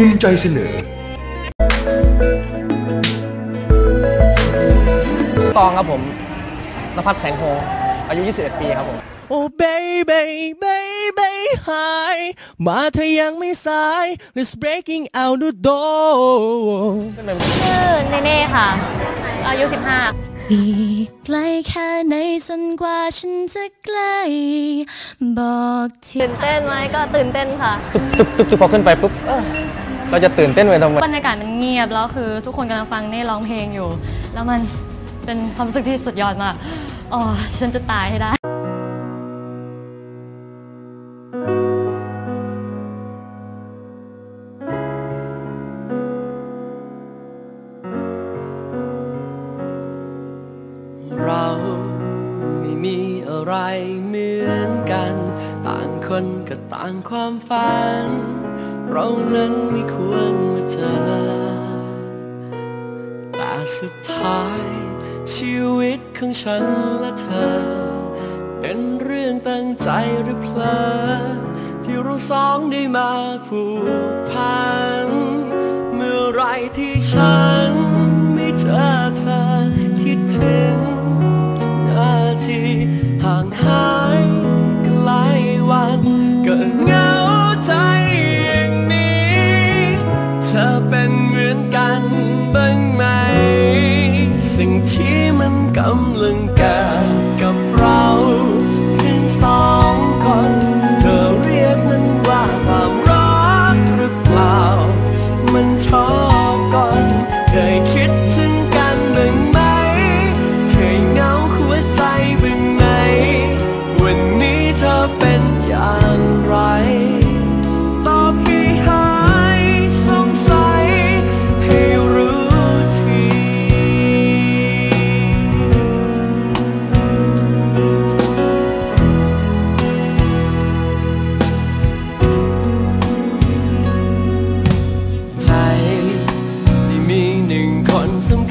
ภูมิใจเสนอ ตองครับผมนภัสแสงโฮอายุ 21 ปีครับผม โอ้ baby baby hi มาเธอยังไม่สาย let's breaking out the door ชื่อเนเน่ค่ะ อายุ 15 อีกไกลแค่ไหนจนกว่าฉันจะใกล้บอกทีตื่นเต้นไหมก็ตื่นเต้นค่ะตึ๊บตึ๊บตึ๊บตึ๊บพอขึ้นไปปุ๊บเอ้อ เราจะตื่นเต้นไปทำไมบรรยากาศมันเงียบแล้วคือทุกคนกำลังฟังเน่ร้องเพลงอยู่ แล้วมันเป็นความรู้สึกที่สุดยอดมากอ๋อฉันจะตายให้ได้เราไม่มีอะไรเหมือนกัน ต่างคนก็ต่างความฝัน เรานั้นไม่ควรมาเจอแต่สุดท้ายชีวิตของฉันและเธอ เป็นเรื่องตั้งใจหรือเพลอที่เราสองได้มาผูกพันเมื่อไรที่ฉัน กำลังเกิดกับเราเพียงสองคน เธอเรียกมันว่าความรักหรือเปล่า มันชอบก่อนเคยคิดถึงกันบ้างไหม เคยเงาหัวใจบ้างไหม วันนี้เธอเป็น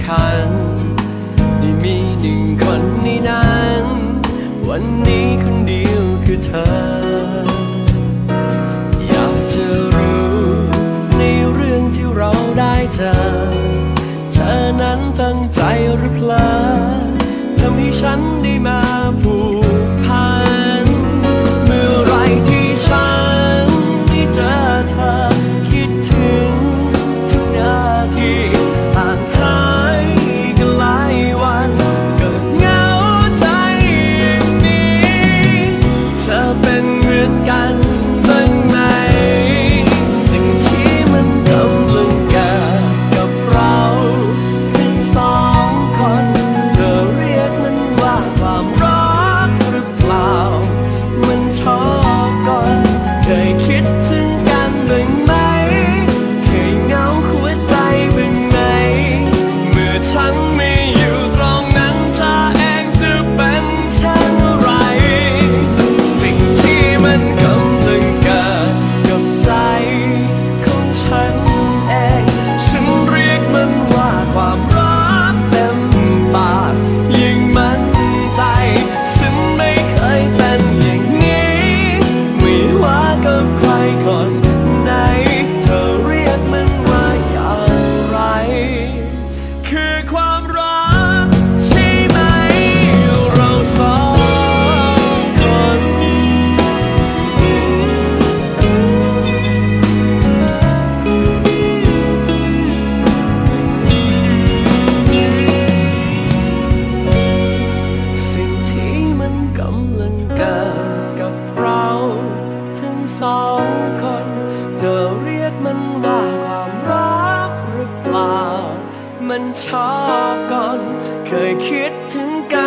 คัญได้มีหนึ่งคนในนั้น วันนี้คนเดียวคือเธอ อยากจะรู้ในเรื่องที่เราได้เจอ เธอนั้นตั้งใจหรือเพลอทำให้ฉันได้มาผูก 干。 อนชอบก่อน เคยคิดถึงกัน